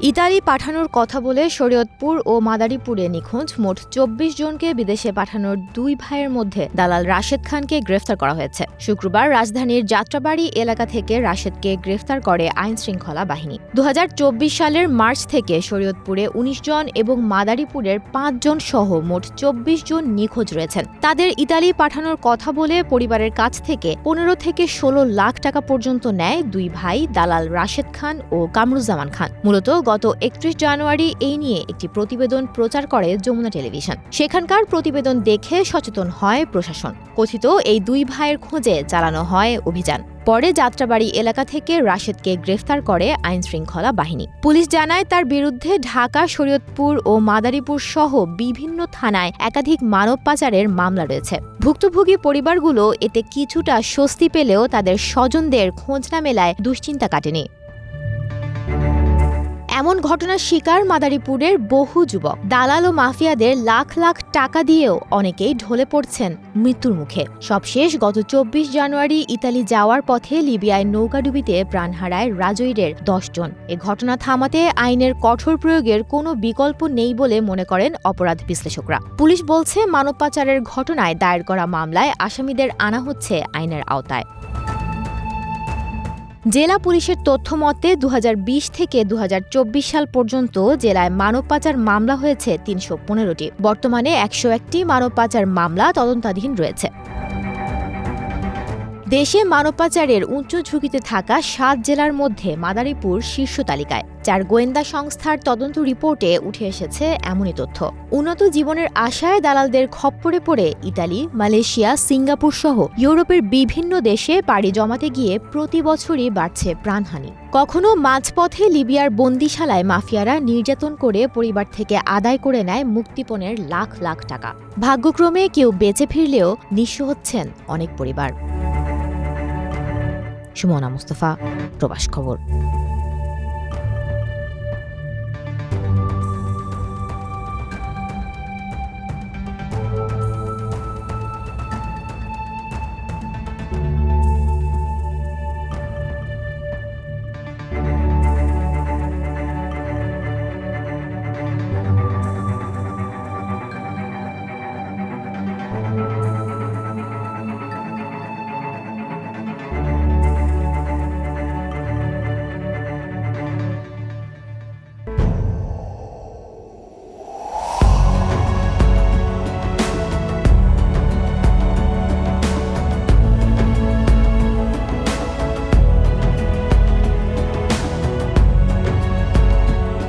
Italy পাঠানোর কথা বলে শরীয়তপুর ও মাদারীপুরে নিখোঁজ মোট চব্বিশ জনকে বিদেশে পাঠানোর দুই ভাইয়ের মধ্যে দালাল রাশেদ খানকে গ্রেফতার করা হয়েছে। শুক্রবার রাজধানীর যাত্রাবাড়ি এলাকা থেকে রাশেদকে গ্রেফতার করে আইন শৃঙ্খলা বাহিনী। দু হাজার চব্বিশ সালের মার্চ থেকে শরীয়তপুরে ১৯ জন এবং মাদারীপুরের পাঁচ জন সহ মোট চব্বিশ জন নিখোঁজ রয়েছেন। তাদের ইতালি পাঠানোর কথা বলে পরিবারের কাছ থেকে পনেরো থেকে ষোলো লাখ টাকা পর্যন্ত নেয় দুই ভাই দালাল রাশেদ খান ও কামরুজ্জামান খান। মূলত গত একত্রিশ জানুয়ারি এই নিয়ে একটি প্রতিবেদন প্রচার করে যমুনা টেলিভিশন। সেখানকার প্রতিবেদন দেখে সচেতন হয় প্রশাসন। কথিত এই দুই ভাইয়ের খোঁজে চালানো হয় অভিযান। পরে যাত্রাবাড়ি এলাকা থেকে রাশেদকে গ্রেফতার করে আইন শৃঙ্খলা বাহিনী। পুলিশ জানায় তার বিরুদ্ধে ঢাকা, শরীয়তপুর ও মাদারীপুর সহ বিভিন্ন থানায় একাধিক মানব পাচারের মামলা রয়েছে। ভুক্তভোগী পরিবারগুলো এতে কিছুটা স্বস্তি পেলেও তাদের স্বজনদের খোঁজ না মেলায় দুশ্চিন্তা কাটেনি। এমন ঘটনার শিকার মাদারীপুরের বহু যুবক। দালাল ও মাফিয়াদের লাখ লাখ টাকা দিয়েও অনেকেই ঢলে পড়ছেন মৃত্যুর মুখে। সবশেষ গত চব্বিশ জানুয়ারি ইতালি যাওয়ার পথে লিবিয়ায় নৌকাডুবিতে প্রাণ হারায় রাজৈরের দশজন এ ঘটনা থামাতে আইনের কঠোর প্রয়োগের কোনো বিকল্প নেই বলে মনে করেন অপরাধ বিশ্লেষকরা। পুলিশ বলছে, মানব পাচারের ঘটনায় দায়ের করা মামলায় আসামিদের আনা হচ্ছে আইনের আওতায়। জেলা পুলিশের তথ্য মতে দু থেকে দুহাজার চব্বিশ সাল পর্যন্ত জেলায় মানব পাচার মামলা হয়েছে তিনশো পনেরোটি। বর্তমানে একশো একটি মানব পাচার মামলা তদন্তাধীন রয়েছে। দেশে মানব পাচারের উচ্চ ঝুঁকিতে থাকা সাত জেলার মধ্যে মাদারীপুর শীর্ষ তালিকায়, যার গোয়েন্দা সংস্থার তদন্ত রিপোর্টে উঠে এসেছে এমনই তথ্য। উন্নত জীবনের আশায় দালালদের খপ্পরে পড়ে ইতালি, মালয়েশিয়া, সিঙ্গাপুর সহ ইউরোপের বিভিন্ন দেশে পাড়ি জমাতে গিয়ে প্রতি বছরই বাড়ছে প্রাণহানি। কখনো মাঝপথে লিবিয়ার বন্দিশালায় মাফিয়ারা নির্যাতন করে পরিবার থেকে আদায় করে নেয় মুক্তিপণের লাখ লাখ টাকা। ভাগ্যক্রমে কেউ বেঁচে ফিরলেও নিঃস্ব হচ্ছেন অনেক পরিবার। সুমনা মুস্তফা প্রবাস খবর।